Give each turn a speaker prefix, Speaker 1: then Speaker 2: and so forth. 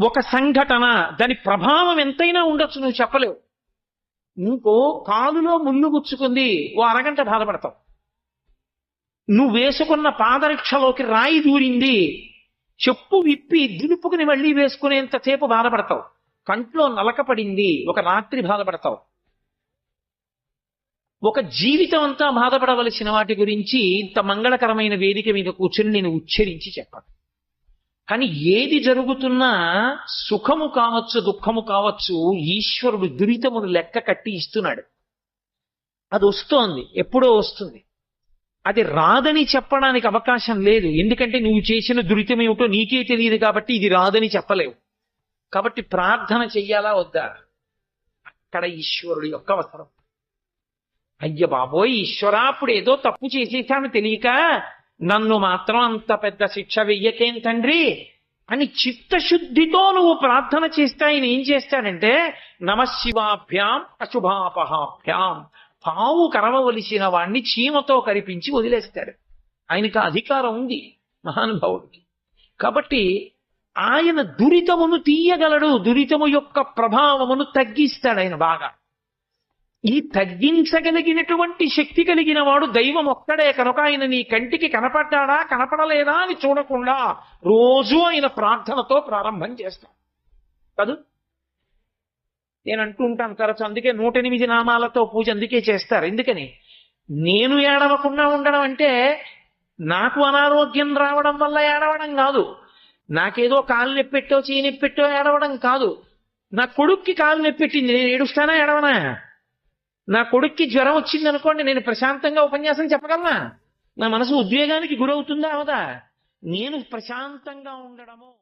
Speaker 1: ఒక సంఘటన దాని ప్రభావం ఎంతైనా ఉండొచ్చు నువ్వు చెప్పలేవు. నీకు కాలులో ముళ్ళు గుచ్చుకుంది ఓ అరగంట బాధపడతావు. నువ్వు వేసుకున్న పాదరక్షలోకి రాయి దూరింది చెప్పు విప్పి దులుపుకుని మళ్ళీ వేసుకునేంతసేపు బాధపడతావు. కంట్లో నలక పడింది ఒక రాత్రి బాధపడతావు. ఒక జీవితం అంతా బాధపడవలసిన వాటి గురించి ఇంత మంగళకరమైన వేదిక మీద కూర్చుని నేను ఉచ్చరించి చెప్పాను. కానీ ఏది జరుగుతున్నా సుఖము కావచ్చు దుఃఖము కావచ్చు ఈశ్వరుడు దురితమును లెక్క కట్టి ఇస్తున్నాడు. అది వస్తోంది ఎప్పుడో వస్తుంది. అది రాదని చెప్పడానికి అవకాశం లేదు. ఎందుకంటే నువ్వు చేసిన దురితం ఏమిటో నీకే తెలియదు కాబట్టి ఇది రాదని చెప్పలేవు. కాబట్టి ప్రార్థన చెయ్యాలా వద్దా? అక్కడ ఈశ్వరుడు యొక్క అవసరం. అయ్య బాబోయ్ ఈశ్వరా అప్పుడు ఏదో తప్పు చేసేసాను తెలియక నన్ను మాత్రం అంత పెద్ద శిక్ష వెయ్యకేం తండ్రి అని చిత్తశుద్ధితో నువ్వు ప్రార్థన చేస్తే ఆయన ఏం చేస్తాడంటే నమశివాభ్యాం అశుభాపహాభ్యాం. పావు కరవవలసిన వాణ్ణి చీమతో కరిపించి వదిలేస్తాడు ఆయనకు అధికారం ఉంది మహానుభావుడికి. కాబట్టి ఆయన దురితమును తీయగలడు దురితము యొక్క ప్రభావమును తగ్గిస్తాడు ఆయన బాగా. ఈ తగ్గించగలిగినటువంటి శక్తి కలిగిన వాడు దైవం ఒక్కడే కనుక ఆయన నీ కంటికి కనపడ్డాడా కనపడలేదా అని చూడకుండా రోజు ఆయన ప్రార్థనతో ప్రారంభం చేస్తాం కాదు? నేను అంటూ ఉంటాను తరచు అందుకే నూట ఎనిమిది నామాలతో పూజ అందుకే చేస్తారు. ఎందుకని? నేను ఏడవకుండా ఉండడం అంటే నాకు అనారోగ్యం రావడం వల్ల ఏడవడం కాదు. నాకేదో కాలు నొప్పెట్టో చేయి నొప్పెట్టో ఏడవడం కాదు. నా కొడుక్కి కాలు నొప్పెట్టింది నేను ఏడుస్తానా ఏడవనా? నా కొడుక్కి జ్వరం వచ్చింది అనుకోండి నేను ప్రశాంతంగా ఉపన్యాసం చెప్పగలనా? నా మనసు ఉద్వేగానికి గురవుతుందా? అవదా? నేను ప్రశాంతంగా ఉండడము.